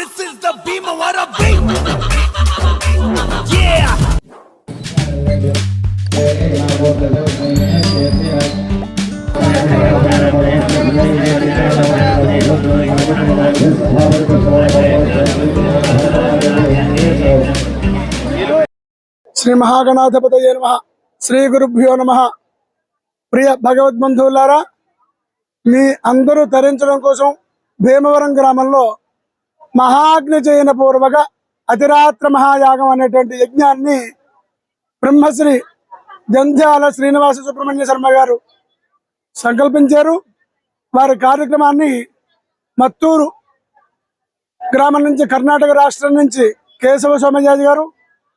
This is the Bhimawara beat. Yeah. Shri మహాగణాధిపతయ నమ శ్రీ గురుభ్యో నమ ప్రియ భగవద్బంధువులారా మీ అందరూ తరించడం కోసం భీమవరం గ్రామంలో మహాగ్నిచయన పూర్వక అతిరాత్ర మహాయాగం అనేటువంటి యజ్ఞాన్ని బ్రహ్మశ్రీ జంధ్యాల శ్రీనివాస సుబ్రహ్మణ్య శర్మ గారు సంకల్పించారు. వారి కార్యక్రమాన్ని మత్తూరు గ్రామం నుంచి కర్ణాటక రాష్ట్రం నుంచి కేశవ సోమజాతి గారు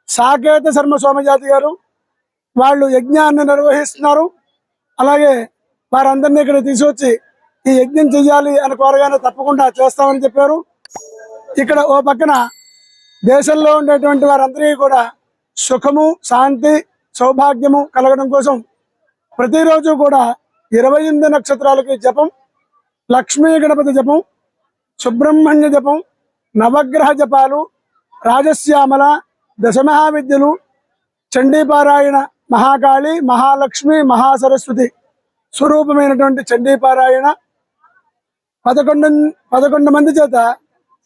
సాకేత శర్మ సోమజాతి గారు వాళ్ళు యజ్ఞాన్ని నిర్వహిస్తున్నారు. అలాగే వారందరినీ ఇక్కడ తీసుకొచ్చి ఈ యజ్ఞం చెయ్యాలి అని కోరగానే తప్పకుండా చేస్తామని చెప్పారు. ఇక్కడ ఓ పక్కన దేశంలో ఉండేటువంటి వారందరికీ కూడా సుఖము శాంతి సౌభాగ్యము కలగడం కోసం ప్రతిరోజు కూడా ఇరవై ఎనిమిది నక్షత్రాలకి జపం లక్ష్మీ గణపతి జపం సుబ్రహ్మణ్య జపం నవగ్రహ జపాలు రాజశ్యామల దశమహావిద్యలు చండీపారాయణ మహాకాళి మహాలక్ష్మి మహాసరస్వతి స్వరూపమైనటువంటి చండీపారాయణ. పదకొండు పదకొండు మంది చేత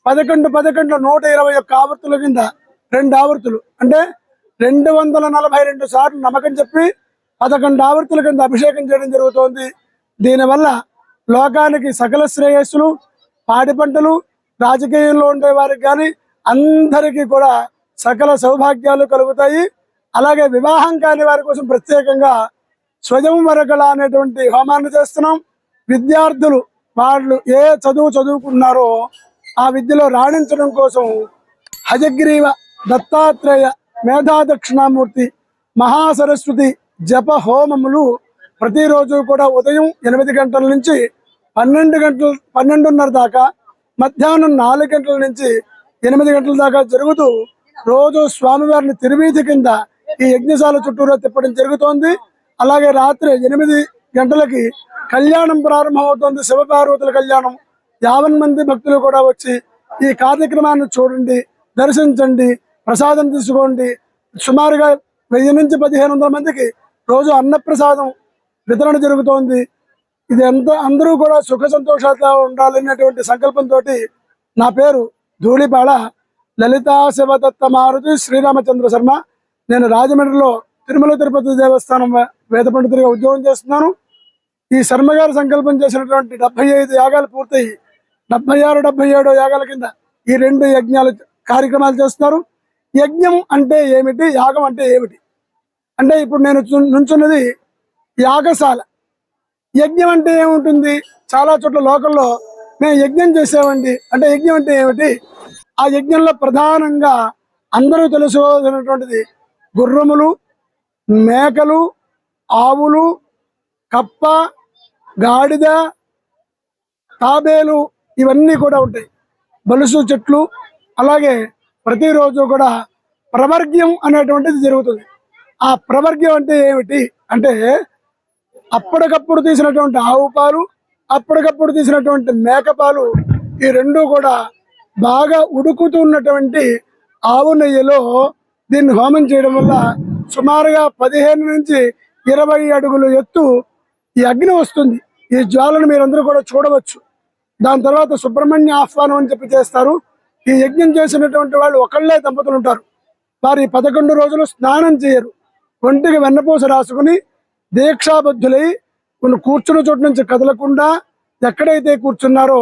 పదకొండు పదకొండు నూట ఇరవై ఒక్క ఆవర్తుల కింద రెండు ఆవర్తులు. అంటే రెండు వందల నలభై రెండు సార్లు నమ్మకం చెప్పి పదకొండు ఆవర్తుల కింద అభిషేకం చేయడం జరుగుతోంది. దీనివల్ల లోకానికి సకల శ్రేయస్సులు పాడి పంటలు రాజకీయంలో ఉండే వారికి కానీ అందరికీ కూడా సకల సౌభాగ్యాలు కలుగుతాయి. అలాగే వివాహం కాని వారి కోసం ప్రత్యేకంగా స్వయం వరకళ అనేటువంటి హోమాన్ని చేస్తున్నాం. విద్యార్థులు వాళ్ళు ఏ చదువు చదువుకున్నారో ఆ విద్యలో రాణించడం కోసం హజగ్రీవ దత్తాత్రేయ మేధాదక్షిణామూర్తి మహాసరస్వతి జప హోమములు ప్రతిరోజు కూడా ఉదయం ఎనిమిది గంటల నుంచి పన్నెండు గంటల పన్నెండున్నర దాకా మధ్యాహ్నం నాలుగు గంటల నుంచి ఎనిమిది గంటల దాకా జరుగుతూ రోజు స్వామివారిని తిరువీధి కింద ఈ యజ్ఞశాల చుట్టూరా తిప్పడం జరుగుతోంది. అలాగే రాత్రి ఎనిమిది గంటలకి కళ్యాణం ప్రారంభమవుతోంది. శివపార్వతుల కళ్యాణం. యావన్ మంది భక్తులు కూడా వచ్చి ఈ కార్యక్రమాన్ని చూడండి దర్శించండి ప్రసాదం తీసుకోండి. సుమారుగా వెయ్యి నుంచి పదిహేను వందల మందికి రోజు అన్నప్రసాదం వితరణ జరుగుతోంది. ఇది ఎంత అందరూ కూడా సుఖ సంతోషాలతో ఉండాలనేటువంటి సంకల్పంతో నా పేరు ధూళిపాళ. లలితా శివదత్త మారుతి శ్రీరామచంద్ర శర్మ. నేను రాజమండ్రిలో తిరుమల తిరుపతి దేవస్థానం వేద పండితుడిగా ఉద్యోగం చేస్తున్నాను. ఈ శర్మ గారు సంకల్పం చేసినటువంటి డెబ్బై ఐదు యాగాలు పూర్తయి డెబ్బై ఆరు డెబ్బై ఏడో యాగాల కింద ఈ రెండు యజ్ఞాలు కార్యక్రమాలు చేస్తున్నారు. యజ్ఞం అంటే ఏమిటి? యాగం అంటే ఏమిటి? అంటే ఇప్పుడు నేను నుంచున్నది యాగశాల. యజ్ఞం అంటే ఏముంటుంది? చాలా చోట్ల లోకల్లో మేము యజ్ఞం చేసామండి అంటే యజ్ఞం అంటే ఏమిటి? ఆ యజ్ఞంలో ప్రధానంగా అందరూ తెలుసుకోవాల్సినటువంటిది గుర్రములు మేకలు ఆవులు కప్ప గాడిద తాబేలు ఇవన్నీ కూడా ఉంటాయి. బలుసు చెట్లు అలాగే ప్రతిరోజు కూడా ప్రవర్గ్యం అనేటువంటిది జరుగుతుంది. ఆ ప్రవర్గ్యం అంటే ఏమిటి? అంటే అప్పటికప్పుడు తీసినటువంటి ఆవు పాలు అప్పటికప్పుడు తీసినటువంటి మేకపాలు ఈ రెండు కూడా బాగా ఉడుకుతున్నటువంటి ఆవు నెయ్యిలో దీన్ని హోమం చేయడం వల్ల సుమారుగా పదిహేను నుంచి ఇరవై అడుగులు ఎత్తు ఈ అగ్ని వస్తుంది. ఈ జ్వాలను మీరందరూ కూడా చూడవచ్చు. దాని తర్వాత సుబ్రహ్మణ్య ఆహ్వానం అని చెప్పి చేస్తారు. ఈ యజ్ఞం చేసినటువంటి వాళ్ళు ఒకళ్ళే దంపతులు ఉంటారు వారి పదకొండు రోజులు స్నానం చేయరు. ఒంటికి వెన్నపూస రాసుకుని దీక్షాబద్ధులై కొన్ని కూర్చున్న చోటు నుంచి కదలకుండా ఎక్కడైతే కూర్చున్నారో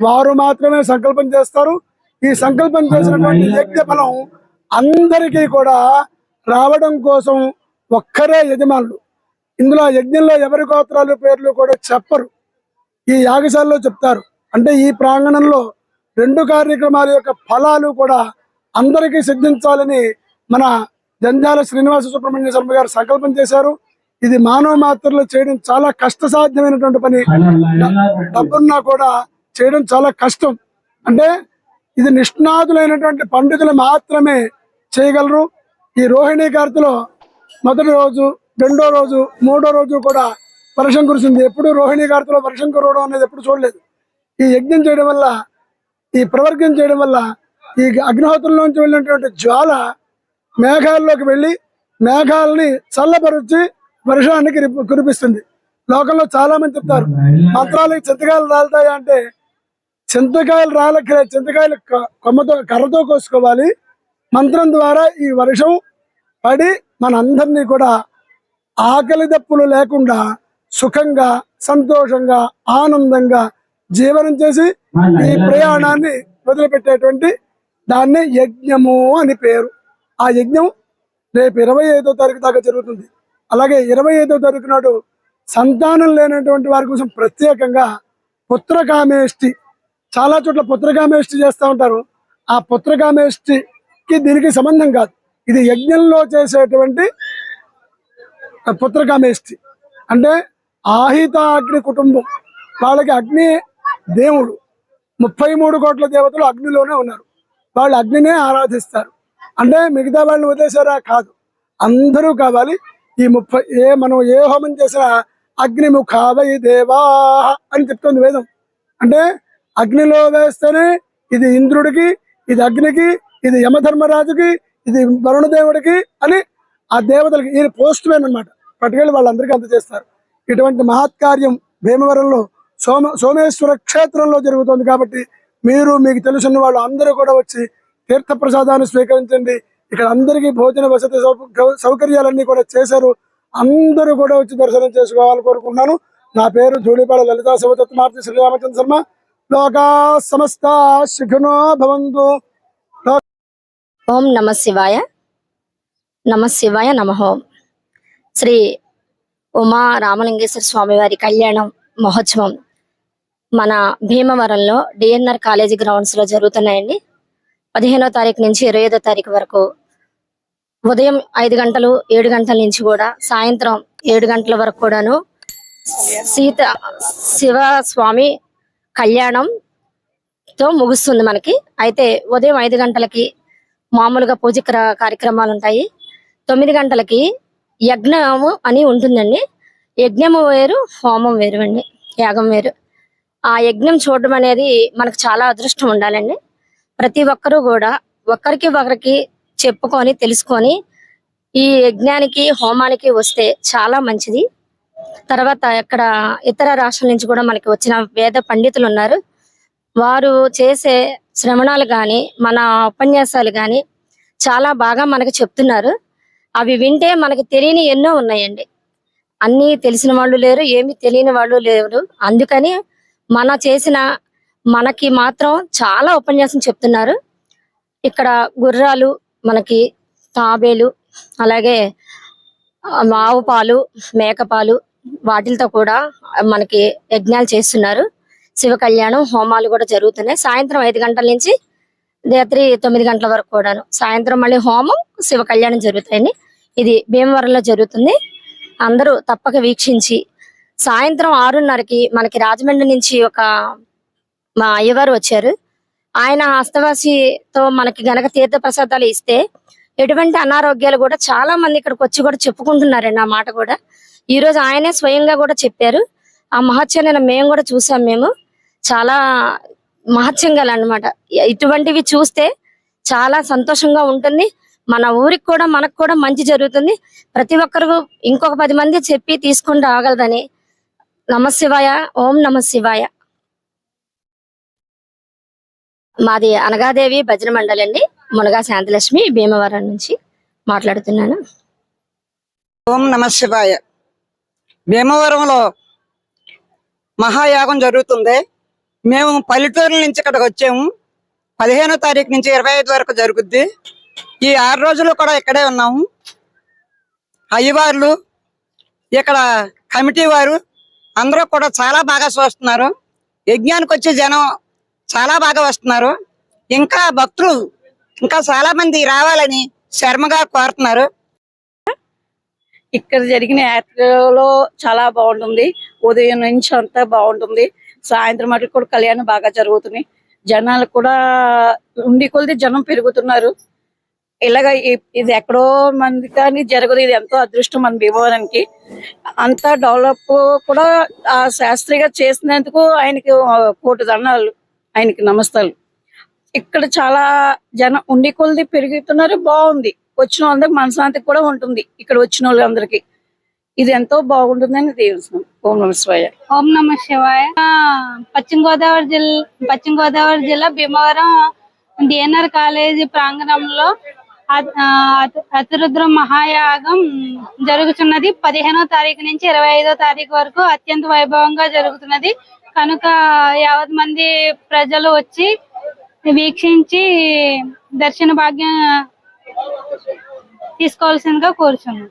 వారు మాత్రమే సంకల్పం చేస్తారు. ఈ సంకల్పం చేసినటువంటి యజ్ఞ ఫలం అందరికీ కూడా రావడం కోసం ఒక్కరే యజమానులు. ఇందులో యజ్ఞంలో ఎవరి గోత్రాలు పేర్లు కూడా చెప్పరు. ఈ యాగశాలలో చెప్తారు. అంటే ఈ ప్రాంగణంలో రెండు కార్యక్రమాల యొక్క ఫలాలు కూడా అందరికీ సిద్ధించాలని మన జంజాల శ్రీనివాస సుబ్రహ్మణ్య శర్మ గారు సంకల్పం చేశారు. ఇది మానవ మాత్రలో చేయడం చాలా కష్టసాధ్యమైనటువంటి పని. డబ్బున్నా కూడా చేయడం చాలా కష్టం. అంటే ఇది నిష్ణాతులైనటువంటి పండితులు మాత్రమే చేయగలరు. ఈ రోహిణీ కార్తెలో మొదటి రోజు రెండో రోజు మూడో రోజు కూడా వర్షం కురిసింది. ఎప్పుడు రోహిణి కార్తెలో వర్షం కురవడం అనేది ఎప్పుడు చూడలేదు. ఈ యజ్ఞం చేయడం వల్ల ఈ ప్రవర్గం చేయడం వల్ల ఈ అగ్నిహోత్రంలోంచి వెళ్ళినటువంటి జ్వాల మేఘాల్లోకి వెళ్ళి మేఘాలని చల్లపరిచి వర్షానికి కురిపిస్తుంది. లోకంలో చాలా మంది చెప్తారు మంత్రాలకి చింతకాయలు రాలుతాయి అంటే చింతకాయలు రాలక్కలే చింతకాయలు కొమ్మతో కర్రతో కోసుకోవాలి. మంత్రం ద్వారా ఈ వర్షం పడి మనందరినీ కూడా ఆకలి దప్పులు లేకుండా సుఖంగా సంతోషంగా ఆనందంగా జీవనం చేసి ఈ ప్రయాణాన్ని వదిలిపెట్టేటువంటి దాన్నే యజ్ఞము అని పేరు. ఆ యజ్ఞం రేపు ఇరవై ఐదో తారీఖు దాకా జరుగుతుంది. అలాగే ఇరవై ఐదో తారీఖు నాడు సంతానం లేనటువంటి వారి కోసం ప్రత్యేకంగా పుత్రకామేష్టి చాలా చోట్ల పుత్రకామేష్టి చేస్తూ ఉంటారు. ఆ పుత్రకామేష్టికి దీనికి సంబంధం కాదు. ఇది యజ్ఞంలో చేసేటువంటి పుత్రకామేష్టి. అంటే ఆహిత అగ్ని కుటుంబం. వాళ్ళకి అగ్ని దేవుడు. ముప్పై మూడు కోట్ల దేవతలు అగ్నిలోనే ఉన్నారు. వాళ్ళు అగ్నినే ఆరాధిస్తారు. అంటే మిగతా వాళ్ళని వదిలేసారా కాదు. అందరూ కావాలి ఈ ముప్పై ఏ మనం ఏ హోమం చేసినా అగ్నిముఖావై దేవా అని చెప్తుంది వేదం. అంటే అగ్నిలో వేస్తేనే ఇది ఇంద్రుడికి ఇది అగ్నికి ఇది యమధర్మరాజుకి ఇది వరుణదేవుడికి అని ఆ దేవతలకి ఈయన పోస్ట్ మ్యాన్ అనమాట పట్టుకెళ్ళి వాళ్ళందరికీ అందజేస్తారు ఇటువంటి మహత్కార్యం భీమవరంలో సోమ సోమేశ్వర క్షేత్రంలో జరుగుతుంది కాబట్టి మీరు మీకు తెలుసున్న వాళ్ళు అందరూ కూడా వచ్చి తీర్థ ప్రసాదాన్ని స్వీకరించండి. ఇక్కడ అందరికీ భోజన వసతి సౌకర్యాలన్నీ కూడా చేశారు. అందరూ కూడా వచ్చి దర్శనం చేసుకోవాలని కోరుకుంటున్నాను. నా పేరు ధూళిపాడ లలితా శివతత్మార్తి శ్రీరామచంద్ర శర్మ. లోకా సమస్త శిఖునో భవంతు. ఓం నమ శివాయ. నమ శివాయ నమ. శ్రీ ఉమా రామలింగేశ్వర స్వామి వారి కళ్యాణం మహోత్సవం మన భీమవరంలో డిఎన్ఆర్ కాలేజీ గ్రౌండ్స్లో జరుగుతున్నాయండి. పదిహేనో తారీఖు నుంచి ఇరవై ఐదో తారీఖు వరకు ఉదయం ఐదు గంటలు ఏడు గంటల నుంచి కూడా సాయంత్రం ఏడు గంటల వరకు కూడాను సీత శివ స్వామి కళ్యాణం తో ముగుస్తుంది మనకి. అయితే ఉదయం ఐదు గంటలకి మామూలుగా పూజ కార్యక్రమాలు ఉంటాయి. తొమ్మిది గంటలకి యజ్ఞము అని ఉంటుందండి. యజ్ఞము వేరు హోమం వేరు అండి. యాగం వేరు. ఆ యజ్ఞం చూడడం అనేది మనకు చాలా అదృష్టం ఉండాలండి. ప్రతి ఒక్కరూ కూడా ఒకరికి ఒకరికి చెప్పుకొని తెలుసుకొని ఈ యజ్ఞానికి హోమానికి వస్తే చాలా మంచిది. తర్వాత ఇక్కడ ఇతర రాష్ట్రాల నుంచి కూడా మనకి వచ్చిన వేద పండితులు ఉన్నారు. వారు చేసే శ్రవణాలు గాని మన ఉపన్యాసాలు కానీ చాలా బాగా మనకు చెప్తున్నారు. అవి వింటే మనకి తెలియని ఎన్నో ఉన్నాయండి. అన్ని తెలిసిన వాళ్ళు లేరు ఏమి తెలియని వాళ్ళు లేరు. అందుకని మన చేసిన మనకి మాత్రం చాలా ఉపన్యాసం చెప్తున్నారు. ఇక్కడ గుర్రాలు మనకి తాబేలు అలాగే ఆవు పాలు మేకపాలు వాటిలతో కూడా మనకి యజ్ఞాలు చేస్తున్నారు. శివ కళ్యాణం హోమాలు కూడా జరుగుతున్నాయి. సాయంత్రం ఐదు గంటల నుంచి రాత్రి తొమ్మిది గంటల వరకు కూడాను. సాయంత్రం మళ్ళీ హోమం శివ కళ్యాణం జరుగుతాయండి. ఇది భీమవరంలో జరుగుతుంది. అందరూ తప్పక వీక్షించి సాయంత్రం ఆరున్నరకి మనకి రాజమండ్రి నుంచి ఒక మా అయ్యవారు వచ్చారు. ఆయన హస్తవాసితో మనకి గనక తీర్థ ప్రసాదాలు ఇస్తే ఎటువంటి అనారోగ్యాలు కూడా చాలా మంది ఇక్కడికి వచ్చి కూడా చెప్పుకుంటున్నారండి ఆ మాట కూడా. ఈ రోజు ఆయనే స్వయంగా కూడా చెప్పారు. ఆ మహత్యాన్ని మేము కూడా చూసాం మేము. చాలా మహత్యం గల అనమాట ఇటువంటివి చూస్తే చాలా సంతోషంగా ఉంటుంది. మన ఊరికి కూడా మనకు కూడా మంచి జరుగుతుంది. ప్రతి ఒక్కరు ఇంకొక పది మంది చెప్పి తీసుకొని రాగలదని నమశివాయ ఓం నమశివాయ మాది అనగాదేవి భజన మండలి అండి. మునగా శాంతిలక్ష్మి భీమవరం నుంచి మాట్లాడుతున్నాను. ఓం నమశివాయ భీమవరంలో మహాయాగం జరుగుతుంది. మేము పల్లెటూరుల నుంచి ఇక్కడికి వచ్చాము. పదిహేనో తారీఖు నుంచి ఇరవై ఐదు వరకు జరుగుద్ది. ఈ ఆరు రోజులు కూడా ఇక్కడే ఉన్నాము. అయ్యవార్లు ఇక్కడ కమిటీ వారు అందరూ కూడా చాలా బాగా చూస్తున్నారు. యజ్ఞానికి వచ్చే జనం చాలా బాగా వస్తున్నారు. ఇంకా భక్తులు ఇంకా చాలా మంది రావాలని శర్మగా కోరుతున్నారు. ఇక్కడ జరిగిన యాత్రలో చాలా బాగుంటుంది. ఉదయం నుంచి అంతా బాగుంటుంది. సాయంత్రం మటుకు కూడా కళ్యాణం బాగా జరుగుతుంది జనాలు కూడా ఉండి కొలిది జనం పెరుగుతున్నారు. ఇలాగ ఇది ఎక్కడో మంది కానీ జరగదు. ఇది ఎంతో అదృష్టం మన భీమవరానికి అంత డెవలప్ కూడా ఆ శాస్త్రిగా చేసినందుకు ఆయనకి కోటి దండాలు ఆయనకి నమస్తాలు. ఇక్కడ చాలా జనం ఉండి కొలది పెరుగుతున్నారు. బాగుంది. వచ్చిన వాళ్ళందరికి మనశాంతి కూడా ఉంటుంది. ఇక్కడ వచ్చిన వాళ్ళందరికీ. ఇది ఎంతో బాగుంటుందని దేవుడు ఓం నమ శివాయ. ఓం నమ శివాయ. ఆ, పశ్చిమ గోదావరి జిల్లా పశ్చిమ గోదావరి జిల్లా భీమవరం డిఎన్ఆర్ కాలేజీ ప్రాంగణంలో అతి- అతిరుద్ర మహాయాగం జరుగుతున్నది. పదిహేనో తారీఖు నుంచి ఇరవై ఐదో తారీఖు వరకు అత్యంత వైభవంగా జరుగుతున్నది. కనుక యావత్ మంది ప్రజలు వచ్చి వీక్షించి దర్శన భాగ్యం తీసుకోవాల్సిందిగా కోరుచున్నాం.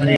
ఉన్న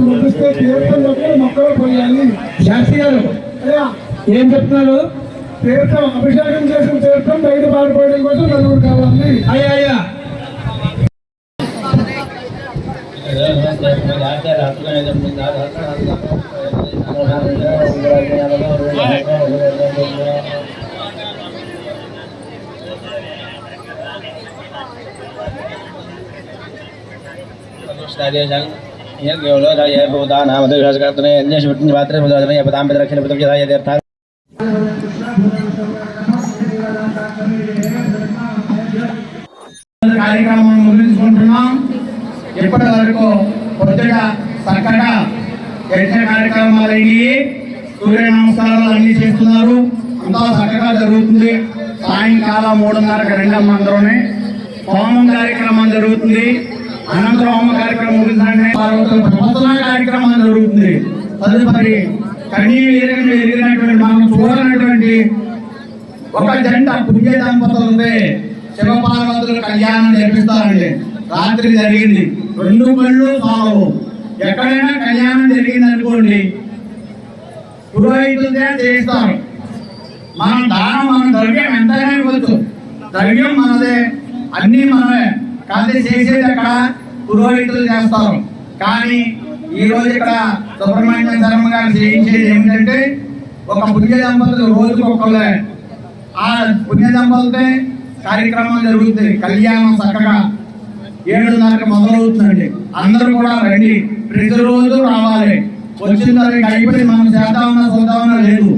ముగిస్తే తీర్థం లోపల మొక్కలు పోయాలి శాస్త్రి గారు అయ్యా. ఏం చెప్తున్నారు? తీర్థం అభిషేకం చేసిన తీర్థం బయట పారిపోయడం కోసం నలుగురు కావాలి. అయ్యా. అయ్యా. కార్యక్రమం ముగించుకుంటున్నాం ఇప్పటి వరకు కొద్దిగా చక్కగా యజ్ఞ కార్యక్రమాలు అయ్యి సూర్య నమస్కారాలు అన్ని చేస్తున్నారు అంతా చక్కగా జరుగుతుంది సాయంకాలం మూడున్నరకు రెండమ్మ అందరూనే హోమం కార్యక్రమం జరుగుతుంది. అనంతరం కార్యక్రమం ముగించండి పార్వతుల కార్యక్రమం జరుగుతుంది. తదుపరి కనీ ఎరిగిన ఎరిగినటువంటి మనం చూడనటువంటి ఒక జంట పుణ్య దంపతులు ఉంది శివపార్వతులు కళ్యాణం జరిపిస్తారండి. రాత్రి జరిగింది. రెండు కళ్ళు సాగు ఎక్కడైనా కళ్యాణం జరిగింది అనుకోండి పురోహితులదే చేయిస్తారు. మనం దానం మనం ద్రవ్యం ఎంతైనా ఇవ్వచ్చు. ద్రవ్యం మనదే అన్ని మనమే. కానీ చేసేది అక్కడ పురోహితులు చేస్తారు. కానీ ఈ రోజు ఇక్కడ సుబ్రహ్మణ్యం శర్మ గారు చేయించేది ఏమిటంటే ఒక పుణ్య దంపతులు రోజుకు ఒకళ్ళే ఆ పుణ్య దంపతులతో కార్యక్రమం జరుగుతుంది కళ్యాణం చక్కగా ఏడున్నరకు మొదలవుతుందండి. అందరూ కూడా రండి. ప్రతిరోజు రావాలి. వచ్చిన తర్వాత అయిపోయి మనం చేద్దామన్నా చూద్దామన్నా లేదు.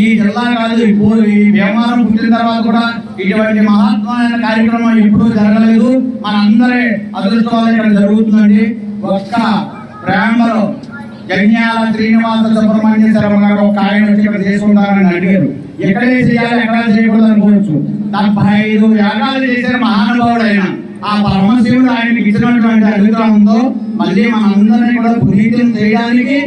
ఈ జిల్లా కాదు ఈ భీమవరం పుట్టిన తర్వాత కూడా ఇటువంటి మహాత్మైన కార్యక్రమం ఎప్పుడూ జరగలేదు. మనందరి అదృష్టం వల్ల ఇక్కడ జరుగుతుందండి. ఒక్క ప్రేమలో జన్యాల శ్రీనివాస సుబ్రహ్మణ్య శర్మ గారు ఒక ఆయన వచ్చి ఇక్కడ చేసుకుంటారని అడిగారు. ఎక్కడే చేయాలి ఎక్కడ చేయకూడదు అనుకోవచ్చు. డెబ్బై ఐదు యాగాలు చేసిన మహానుభావుడు ఆయన ఆ పరమశివుడు ఆయనకి ఇచ్చినటువంటి అనుగ్రహంతో మళ్ళీ మనందరినీ కూడా పునీతం చేయడానికి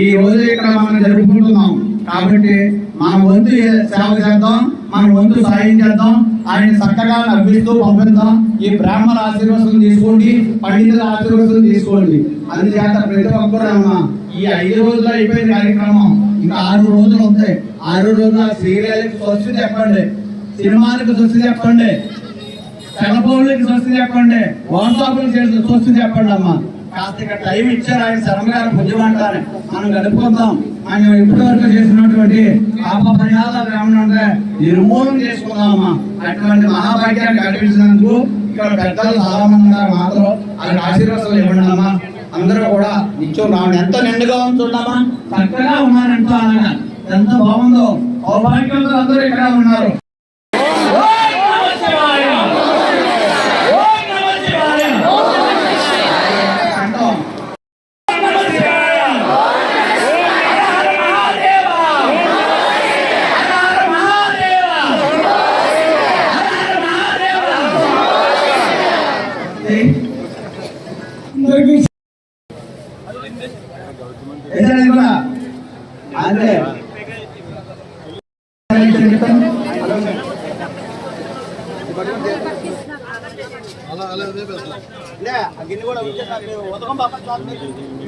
ఈ రోజు ఇక్కడ మనం జరుపుకుంటున్నాం. కాబట్టి మన వంతు సేవ చేద్దాం. మన వంతు సాయం చేద్దాం. ఆయన చక్కగా నవ్విస్తూ పంపిద్దాం. ఈ బ్రాహ్మణ ఆశీర్వాదం తీసుకోండి పండితుల ఆశీర్వాదం తీసుకోండి. అందుచేత ప్రతి ఒక్కరు అమ్మ ఈ ఐదు రోజులు అయిపోయిన కార్యక్రమం ఇంకా ఆరు రోజులు ఉంటాయి. ఆరు రోజులు సీరియల్కి స్వస్తి చెప్పండి. సినిమాలకు స్వస్తి చెప్పండి. సెలబోళ్ళకి స్వస్తి చెప్పండి. వాట్సాప్లకు చేసి స్వస్తి చెప్పండి అమ్మా. కాస్త ఇక్కడ టైం ఇచ్చారు ఆయన శర్మ గారు మనం గడుపుకుందాం ఆయన ఇప్పటివరకు చేసినటువంటి పాప పరిహారాలు ఏమన్నా నిర్మూలన చేసుకుందాం అటువంటి మహాభాగ్యాన్ని కల్పించినందుకు ఇక్కడ పెద్దలు చాలా మంది ఉన్నారు మాత్రం వాళ్ళకి ఆశీర్వాదాలు ఇవ్వండి అమ్మా అందరూ కూడా నిత్యం రావడం ఎంత నిండుగా ఉంటుండమ్మా చక్కగా ఉన్నారంటూ ఆయన. ఎంత బాగుందో. సౌభాగ్యంతో అందరూ ఇక్కడ ఉన్నారు.